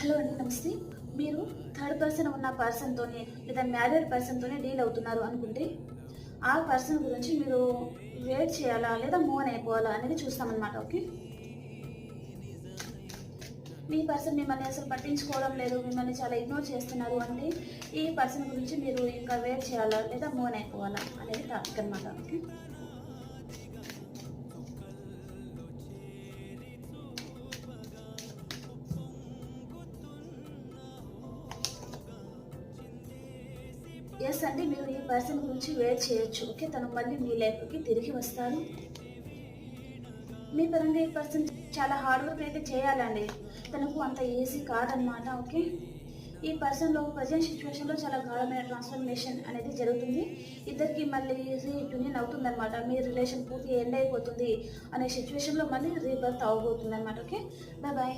Hello అండి నమస్తే. మీరు థర్డ్ పర్సన్ ఉన్న పర్సన్తోనే లేదా మ్యారీడ్ పర్సన్తోనే డీల్ అవుతున్నారు అనుకుంటే ఆ పర్సన్ గురించి మీరు వెయిట్ చేయాలా లేదా మూవ్ అయిపోవాలా అనేది చూస్తామన్నమాట ఓకే? మీ పర్సన్ మిమ్మల్ని అసలు పట్టించుకోవడం లేదు మిమ్మల్ని చాలా ఇగ్నోర్ చేస్తున్నారు అంటే ఈ పర్సన్ గురించి మీరు ఇంకా వెయిట్ చేయాలా లేదా మూవ్ అయిపోవాలా అనేది టాపిక్ అనమాట ఓకే? ఎస్ అండి మీరు ఈ పర్సన్ గురించి వెయిట్ చేయొచ్చు. ఓకే తను మళ్ళీ మీ లైఫ్కి తిరిగి వస్తాను మీ పరంగా ఈ పర్సన్ చాలా హార్డ్ వర్క్ అయితే చేయాలండి. తనకు అంత ఈజీ కాదనమాట ఓకే ఈ పర్సన్లో ప్రజెంట్ సిచ్యువేషన్లో చాలా గాఢమైన ట్రాన్స్ఫర్మేషన్ అనేది జరుగుతుంది. ఇద్దరికి మళ్ళీ యూనియన్ అవుతుందన్నమాట. మీ రిలేషన్ పూర్తి ఎండ్ అయిపోతుంది అనే సిచ్యువేషన్లో మళ్ళీ రీబర్త్ అవబోతుంది అనమాట ఓకే బాయ్ బాయ్